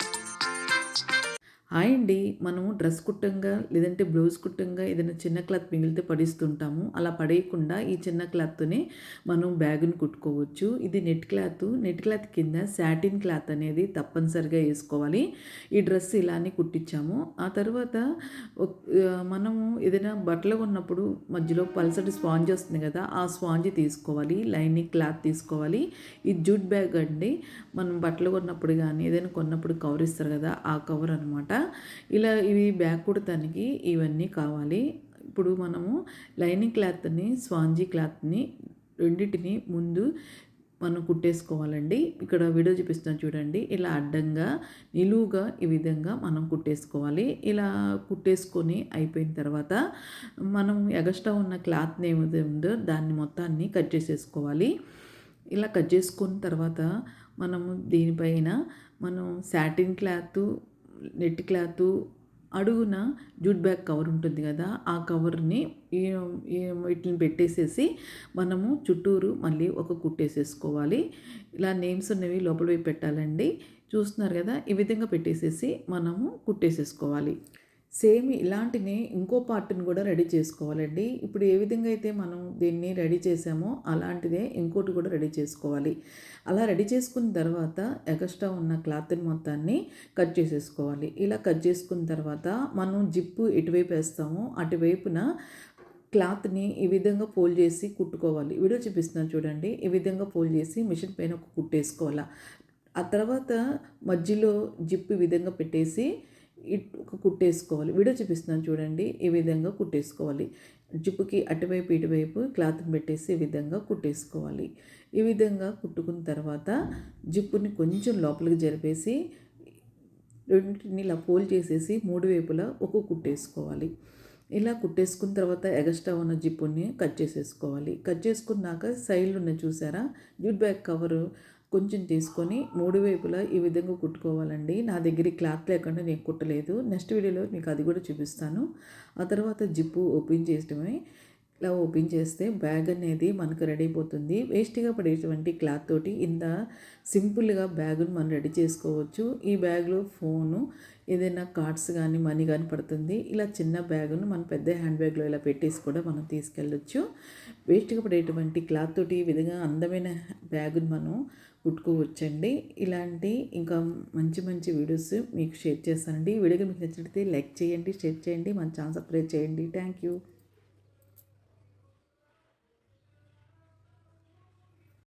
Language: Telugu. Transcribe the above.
you. హాయ్ అండి మనం డ్రెస్ కుట్టంగా లేదంటే బ్లౌజ్ కుట్టంగా ఏదైనా చిన్న క్లాత్ మిగిలితే పడిస్తుంటాము. అలా పడేయకుండా ఈ చిన్న క్లాత్తోనే మనం బ్యాగును కుట్టుకోవచ్చు. ఇది నెట్ క్లాత్. నెట్ క్లాత్ కింద శాటిన్ క్లాత్ అనేది తప్పనిసరిగా వేసుకోవాలి. ఈ డ్రెస్ ఇలానే కుట్టించాము. ఆ తర్వాత మనము ఏదైనా బట్టలు ఉన్నప్పుడు మధ్యలో పల్సటి స్పాంజ్ వస్తుంది కదా ఆ స్పాంజ్ తీసుకోవాలి. లైనింగ్ క్లాత్ తీసుకోవాలి. ఈ జూట్ బ్యాగ్ అండి. మనం బట్టలు కొన్నప్పుడు కానీ ఏదైనా కొన్నప్పుడు కవర్ ఇస్తారు కదా ఆ కవర్ అనమాట ఇలా ఇవి బ్యాక్ కుడతానికి ఇవన్నీ కావాలి. ఇప్పుడు మనము లైనింగ్ క్లాత్ని స్వాంజీ క్లాత్ని రెండింటిని ముందు మనం కుట్టేసుకోవాలండి. ఇక్కడ వీడియో చూపిస్తున్నాను చూడండి. ఇలా అడ్డంగా నిలువుగా ఈ విధంగా మనం కుట్టేసుకోవాలి. ఇలా కుట్టేసుకొని అయిపోయిన తర్వాత మనం ఎగస్ట్రా ఉన్న క్లాత్ని ఏమైతే ఉందో దాన్ని మొత్తాన్ని కట్ చేసేసుకోవాలి. ఇలా కట్ చేసుకున్న తర్వాత మనము దీనిపైన మనం శాటిన్ క్లాత్ నెట్ క్లాత్ అడుగున జూట్ బ్యాగ్ కవర్ ఉంటుంది కదా ఆ కవర్ని వీటిని పెట్టేసేసి మనము చుట్టూరు మళ్ళీ ఒక కుట్టేసేసుకోవాలి ఇలా నేమ్స్ ఉన్నవి లోపల వైపు పెట్టాలండి. చూస్తున్నారు కదా ఈ విధంగా పెట్టేసేసి మనము కుట్టేసేసుకోవాలి. సేమ్ ఇలాంటిని ఇంకో పార్ట్ని కూడా రెడీ చేసుకోవాలండి. ఇప్పుడు ఏ విధంగా అయితే మనం దీన్ని రెడీ చేసామో అలాంటిదే ఇంకోటి కూడా రెడీ చేసుకోవాలి. అలా రెడీ చేసుకున్న తర్వాత ఎక్స్ట్రా ఉన్న క్లాత్ని మొత్తాన్ని కట్ చేసేసుకోవాలి. ఇలా కట్ చేసుకున్న తర్వాత మనం జిప్పు ఎటువైపు వేస్తామో అటువైపున క్లాత్ని ఈ విధంగా ఫోల్డ్ చేసి కుట్టుకోవాలి. వీడియో చూపిస్తున్నాను చూడండి. ఈ విధంగా ఫోల్డ్ చేసి మిషన్ పైన ఒక కుట్టేసుకోవాలి. ఆ తర్వాత మధ్యలో జిప్పు ఈ విధంగా పెట్టేసి కుట్టేసుకోవాలి. వీడియో చూపిస్తున్నాను చూడండి. ఈ విధంగా కుట్టేసుకోవాలి. జిప్పుకి అటువైపు ఇటువైపు క్లాత్ని పెట్టేసి ఈ విధంగా కుట్టేసుకోవాలి. ఈ విధంగా కుట్టుకున్న తర్వాత జిప్పుని కొంచెం లోపలికి జరిపేసి రెండింటిని ఇలా పోల్ చేసేసి మూడు వైపులా ఒక కుట్టేసుకోవాలి. ఇలా కుట్టేసుకున్న తర్వాత ఎగస్ట్రా ఉన్న జిప్పుని కట్ చేసేసుకోవాలి. కట్ చేసుకున్నాక సైడ్లు ఉన్న చూసారా? జూట్ బ్యాగ్ కవరు కొంచెం తీసుకొని మూడు వైపులా ఈ విధంగా కుట్టుకోవాలండి. నా దగ్గర క్లాత్ లేకుండా నేను కుట్టలేదు. నెక్స్ట్ వీడియోలో మీకు అది కూడా చూపిస్తాను. ఆ తర్వాత జిప్పు ఓపెన్ చేయడమే ఇలా ఓపెన్ చేస్తే బ్యాగ్ అనేది మనకు రెడీ అయిపోతుంది. వేస్ట్గా పడేటువంటి క్లాత్ తోటి ఇంత సింపుల్గా బ్యాగును మనం రెడీ చేసుకోవచ్చు. ఈ బ్యాగ్లో ఫోను ఏదైనా కార్డ్స్ కానీ మనీ కానీ పడుతుంది. ఇలా చిన్న బ్యాగును మనం పెద్ద హ్యాండ్ బ్యాగ్లో ఇలా పెట్టేసి కూడా మనం తీసుకెళ్ళొచ్చు. వేస్ట్గా పడేటువంటి క్లాత్ తోటి ఈ విధంగా అందమైన బ్యాగును మనం కుట్టుకోవచ్చండి. ఇలాంటి ఇంకా మంచి మంచి వీడియోస్ మీకు షేర్ చేస్తానండి. వీడియో మీకు నచ్చినట్లయితే లైక్ చేయండి షేర్ చేయండి మన ఛానల్ సబ్స్క్రైబ్ చేయండి. Thank you.